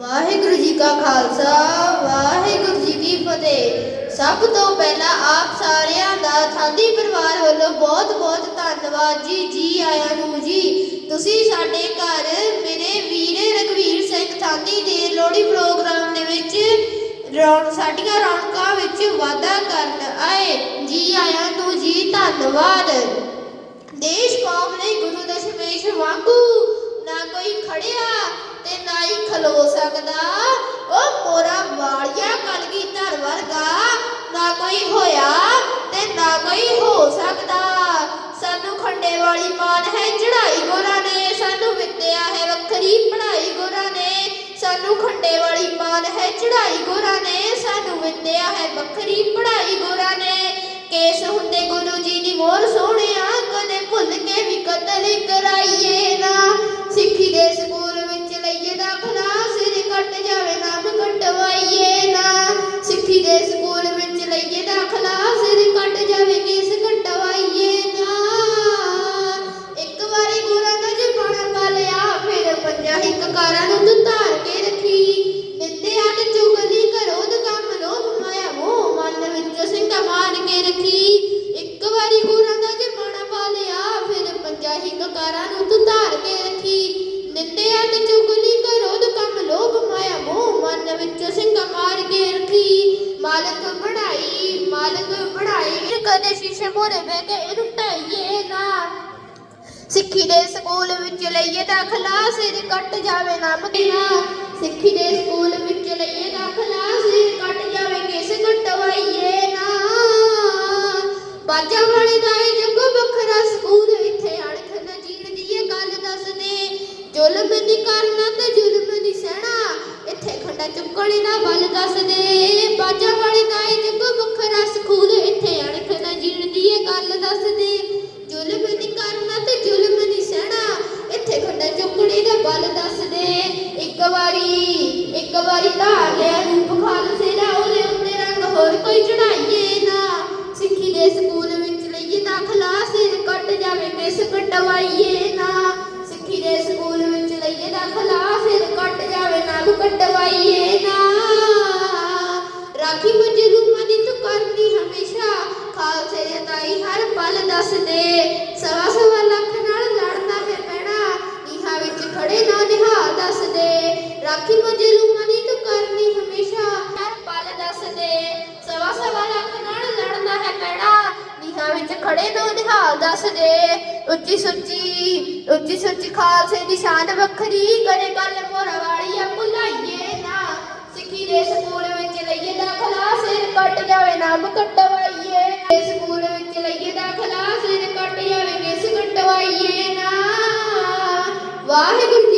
ਵਾਹਿਗੁਰੂ ਜੀ ਕਾ ਖਾਲਸਾ, ਵਾਹਿਗੁਰੂ ਜੀ ਕੀ ਫਤਿਹ। ਸਭ ਤੋਂ ਪਹਿਲਾਂ ਆਪ ਸਾਰਿਆਂ ਦਾ ਥਾਂਦੀ ਪਰਿਵਾਰ ਵੱਲੋਂ ਬਹੁਤ-ਬਹੁਤ ਧੰਨਵਾਦ ਜੀ ਜੀ ਆਇਆਂ ਨੂੰ ਜੀ। ਤੁਸੀਂ ਸਾਡੇ ਘਰ ਮੇਰੇ ਵੀਰ ਰਗਵੀਰ ਸਿੰਘ ਥਾਂਦੀ ਦੇ ਲੋਹੜੀ ਪ੍ਰੋਗਰਾਮ ਦੇ ਵਿੱਚ ਰੌਣ, ਸਾਡੀਆਂ ਰੌਣਕਾਂ ਵਿੱਚ ਵਾਧਾ ਕਰਨ ਆਏ। ਜੀ ਆਇਆਂ ਨੂੰ ਜੀ, ਧੰਨਵਾਦ। ਦੇਸ਼ ਕੌਮ ਲਈ ਗੁਰੂ ਦਸ਼ਮੇਸ਼ ਵਾਂਗੂ ਨਾ ਕੋਈ ਖੜਿਆ ਤੇ ਨਾ ਹੀ ਖਲੋ ਸਕਦਾ। ਉਹ ਮੋਰਾ ਵਾਲਿਆ ਕਲਗੀਧਰ ਵਰਗਾ। ਨਾ ਕੋਈ ਹੋਇਆ ਤੇ ਨਾ ਕੋਈ ਹੋ ਸਕਦਾ। ਸਾਨੂੰ ਖੰਡੇ ਵਾਲੀ ਮਾਨ ਹੈ ਚੜਾਈ ਗੋਰਾ ਨੇ। ਸਾਨੂੰ ਵਿਦਿਆ ਹੈ, ਵੱਖਰੀ ਪੜਾਈ ਗੋਰਾ ਨੇ। ਸਾਨੂੰ ਖੰਡੇ ਵਾਲੀ ਮਾਨ ਹੈ ਚੜਾਈ ਗੋਰਾ ਨੇ। ਸਾਨੂੰ ਵਿਦਿਆ ਹੈ, ਵੱਖਰੀ ਪੜ੍ਹਾਈ ਗੋਰਾ ਨੇ। ਕੇਸ ਹੁੰਦੇ ਗੁਰੂ ਜੀ ਦੀ ਮੋਰ ਸੋਹਣਿਆ, ਕਦੇ ਭੁੱਲ ਕੇ ਵੀ ਕਤਲ ਕਰਾਈ ਸਿੱਖੀ ਦੇ ਸਕੂਲ ਵਿੱਚ ਲਈਏ ਦਾਖਲਾ, ਸਿਰ ਕੱਟ ਜਾਵੇ ਕੇਸ ਕਟਵਾਈਏ ਨਾ। ਇੱਕ ਵਾਰੀ ਗੁਰਾਂ ਦਾ ਜਪਾਣਾ ਪਾ ਲਿਆ, ਫਿਰ ਪੰਜਾ ਹਿੱਕ ਕਾਰਾਂ ਨੂੰ ਤੂੰ ਧਾਰ ਕੇ ਰੱਖੀ। ਨਿੰਦਿਆ ਤੇ ਚੁਗਲੀ ਕਰੋ ਤੇ ਕੰਮ ਲੋਭ ਮਾਇਆ ਮੋਹ ਮਨ ਵਿੱਚ ਸਿੰਘਾ ਮਾਰ ਕੇ ਰੱਖੀ। ਇੱਕ ਵਾਰੀ ਗੁਰਾਂ ਦਾ ਜਪਾਣਾ ਪਾ ਲਿਆ, ਫਿਰ ਪੰਜਾ ਹਿੱਕ ਕਾਰਾਂ ਨੂੰ ਤੂੰ ਧਾਰ ਕੇ ਰੱਖੀ। ਨਿੰਦਿਆ ਹੱਥ ਚੁਗਲੀ ਕਰੋ ਤੇ ਕੰਮ ਲੋਭ ਮਾਇਆ ਮੋਹ ਮਨ ਵਿੱਚ ਸਿੰਘਾ ਮਾਲਕ ਬੜਾਈ ਮਾਲਕ ਬੜਾਈ ਕਦੇ ਸ਼ੀਸ਼ੇ ਮੋਰੇ ਬਹਿ ਕੇ ਇਹਨੂੰ ਢਾਈਏ ਨਾ। ਸਿੱਖੀ ਦੇ ਸਕੂਲ ਵਿੱਚ ਲਈਏ ਦਾਖਲਾ, ਸਿਰ ਕੱਟ ਜਾਵੇ ਨਾ। ਮਦੀਨਾ ਸਿੱਖੀ ਦੇ ਸਕੂਲ ਵਿੱਚ ਲਈਏ ਦਾਖਲਾ, ਸਿਰ ਕੱਟ ਜਾਵੇ ਕਿਸ ਕਟਵਾਈਏ ਨਾ। ਬਾਜਾ ਵਾਲੇ ਦਾ ਇਹ ਜੱਗੋ ਵੱਖਰਾ ਸਕੂਲ ਇੱਥੇ ਅੜਖ ਨਾ ਜੀਣ ਦੀ ਇਹ ਗੱਲ ਦੱਸਦੇ। ਜ਼ੁਲਮ ਨਹੀਂ ਕਰਨਾ ਤੇ ਜ਼ੁਲਮ ਨਹੀਂ ਸਹਿਣਾ ਇੱਥੇ ਖੰਡਾ ਚੁੱਕਣੇ ਦਾ ਬਲ ਦੱਸਦੇ। ਹੋਰ ਕੋਈ ਚੜਾਈਏ ਨਾ। ਸਿੱਖੀ ਦੇ ਸਕੂਲ ਵਿੱਚ ਲਈਏ ਦਾਖਲਾ ਸਿਰ ਕੱਟ ਜਾਵੇ ਕਿਸ ਕਟਵਾਈਏ ਨਾ। ਸਿੱਖੀ ਦੇ ਸਕੂਲ ਵਿੱਚ ਲਈਏ ਦਾਖਲਾ ਸਿਰ ਕੱਟ ਜਾਵੇ ਨਾਮ ਕਟਵਾਈਏ ਨਾ। ਰਾਖੀ ਮਜਲੂਮਾਂ ਦੀ ਤੂੰ ਕਰਨੀ ਹਮੇਸ਼ਾ। ਖਾਲਸੇ ਦੇ ਤਾਈ ਹਰ ਪਲ ਦੱਸ ਦੇ ਸਵਾ ਸਵਾ ਲੱਖ ਨਾਲ ਲੜਨਾ ਹੈ ਪੈਣਾ। ਨੀਹਾਂ ਵਿੱਚ ਖੜੇ ਨਾ ਨਿਹਾਲ ਦੱਸਦੇ। ਰਾਖੀ ਮਜਲੂਮਾਂ ਖੜੇ ਨਾ ਨਿਹਾਲ ਦੱਸਦੇ ਉੱਚੀ ਸੁੱਚੀ ਉੱਚੀ ਸੁੱਚੀ ਖਾਲਸੇ ਦੀ ਸ਼ਾਨ ਵੱਖਰੀ। ਕਦੇ ਗੱਲ ਮੋਰਾ ਵਾਲੀ ਆ ਭੁਲਾਈਏ ਨਾ। ਸਿੱਖੀ ਦੇ ਸਕੂਲ ਵਿੱਚ ਲਈਏ ਦਾਖਲਾ, ਸਿਰ ਕੱਟ ਜਾਵੇ ਨਾਮ ਕਟਵਾਈਏ। ਦੇ ਸਕੂਲ ਵਿੱਚ ਲਈਏ ਦਾਖਲਾ, ਸਿਰ ਕੱਟ ਜਾਵੇ ਕਿਸ ਕਟਵਾਈਏ ਨਾ। ਵਾਹਿਗੁਰੂ